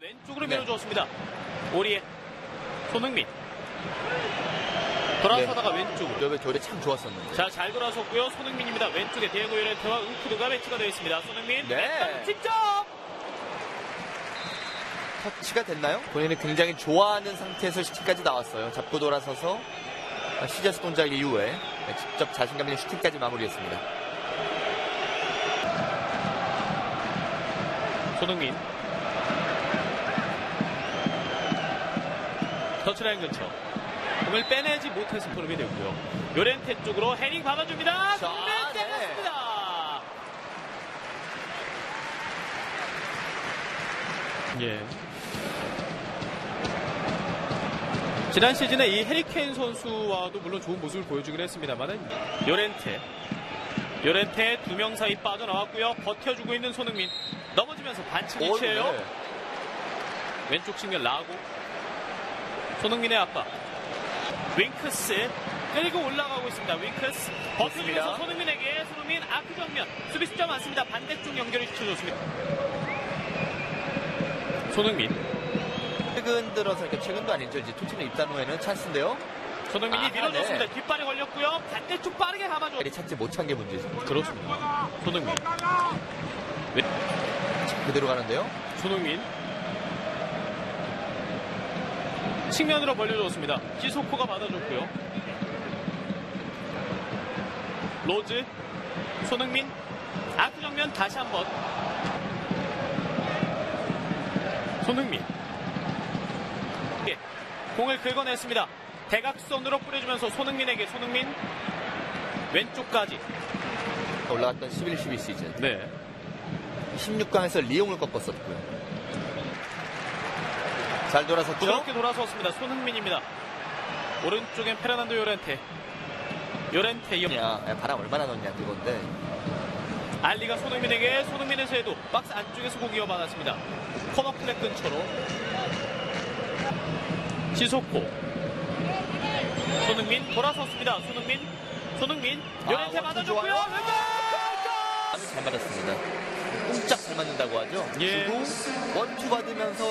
왼쪽으로 네. 밀어주었습니다. 오리에 손흥민. 돌아서다가 왼쪽으로. 여기 겨울에 참 좋았었는데. 자, 잘 돌아섰고요. 손흥민입니다. 왼쪽에 디에고 요렌테와 은쿠드가 배치가 되어 있습니다. 손흥민. 네. 직접! 터치가 됐나요? 본인이 굉장히 좋아하는 상태에서 슈팅까지 나왔어요. 잡고 돌아서서 시저스 동작 이후에 네, 직접 자신감 있는 슈팅까지 마무리했습니다. 손흥민. 터치라인 근처. 공을 빼내지 못해서 포름이 되고요. 요렌테 쪽으로 헤딩 받아줍니다. 자, 손흥민 네. 때렸습니다. 예. 지난 시즌에 이 해리케인 선수와도 물론 좋은 모습을 보여주긴 했습니다만은 요렌테 요렌테 두 명 사이 빠져나왔고요. 버텨주고 있는 손흥민 넘어지면서 반칙 오, 위치예요. 네. 왼쪽 측면 라고 손흥민의 아빠 윙크스 끌고 올라가고 있습니다. 윙크스 버텨주면서 좋습니다. 손흥민에게 손흥민 아크 정면 수비 숫자 많습니다. 반대쪽 연결을 시켜줬습니다. 손흥민 최근 들어서 그러니까 최근도 아니죠. 이제 토트넘 입단 후에는 찬스인데요. 손흥민이 아, 밀어줬습니다. 네. 뒷발이 걸렸고요. 반대쪽 빠르게 감아줘. 찾지 못한 게 문제죠. 그렇습니다. 손흥민 그대로 가는데요. 손흥민 측면으로 벌려줬습니다. 시소코가 받아줬고요. 로즈 손흥민 아크 정면 다시 한번 손흥민 예, 공을 긁어냈습니다. 대각선으로 뿌려주면서 손흥민에게 손흥민 왼쪽까지 올라갔던 11, 12 시즌. 네 16강에서 리옹을 꺾었었고요. 잘 돌아섰죠? 부드럽게 돌아섰습니다. 손흥민입니다. 오른쪽엔 페르난도 요렌테. 요렌테 야, 야, 바람 얼마나 넣냐 그건데. 알리가 손흥민에게 손흥민의 세도 박스 안쪽에서 공 이어받았습니다. 코너 플랫 근처로 시소코 손흥민 돌아섰습니다. 손흥민 손흥민 요렌테 아, 맞아줬고요. 잘 맞았습니다. 꼼짝 잘 맞는다고 하죠. 예. 주고 원투 받으면서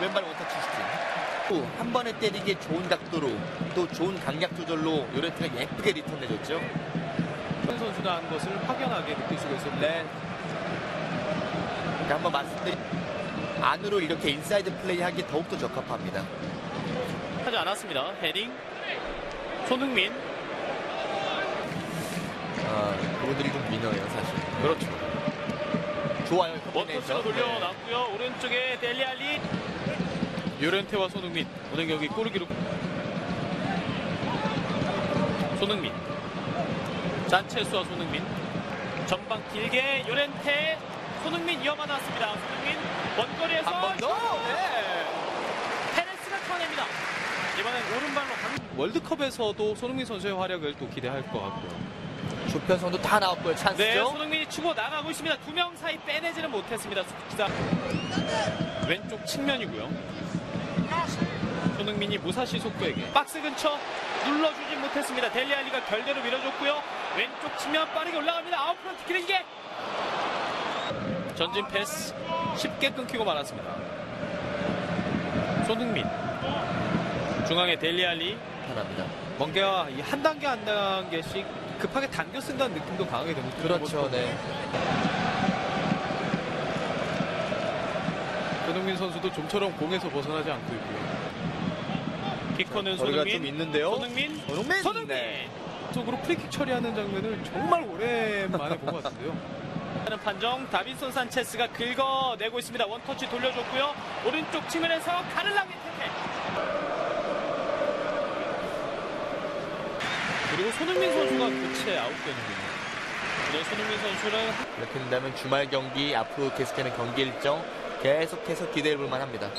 왼발 원터치 슈팅. 또한 번에 때리기에 좋은 각도로 또 좋은 강약 조절로 요렌트가 예쁘게 리턴해줬죠. 현 선수가 한 것을 확연하게 느낄 수가 있습니다. 네. 그러니까 한번 말씀드린 안으로 이렇게 인사이드 플레이하기 더욱더 적합합니다. 하지 않았습니다. 헤딩 손흥민 아, 그분들이 좀 미너예요 사실. 그렇죠. 좋아요. 원터치로 돌려놨고요. 오른쪽에 델리알리 요렌테와 손흥민 오늘 경기 골을 기록 손흥민 잔체스와 손흥민 전방 길게 요렌테 손흥민 이어받았습니다. 손흥민 먼 거리에서 한번 더. 네. 페레스가 쳐냅니다. 이번엔 오른발로 간... 월드컵에서도 손흥민 선수의 활약을 또 기대할 것 같고요. 조편성도 다 나왔고요. 네, 찬스죠. 손흥민이 치고 나가고 있습니다. 두 명 사이 빼내지는 못했습니다. 기사 왼쪽 측면이고요. 손흥민이 무사시 속도에게 박스 근처 눌러주진 못했습니다. 델리알리가 결대로 밀어줬고요. 왼쪽 측면 빠르게 올라갑니다. 아웃프런트 기른게 전진 패스 쉽게 끊기고 말았습니다. 손흥민 중앙에 델리알리 편합니다. 뭔가 이한 단계 한 단계씩 급하게 당겨 쓴다는 느낌도 강하게 됩니다. 그렇죠. 네. 손흥민 선수도 좀처럼 공에서 벗어나지 않고 있고요. 키커는 손흥민. 좀 있는데요. 손흥민. 손흥민. 손흥민. 네. 쪽으로 프리킥 처리하는 장면을 정말 오랜만에 본 것 같은데요. 하는 판정 다빈손 산체스가 긁어내고 있습니다. 원터치 돌려줬고요. 오른쪽 측면에서 가를랑의 태클. 그리고 손흥민 선수가 교체 아웃되는군요. 네, 손흥민 선수는 이렇게 된다면 주말 경기 앞으로 계속되는 경기 일정 계속해서 기대해 볼 만합니다.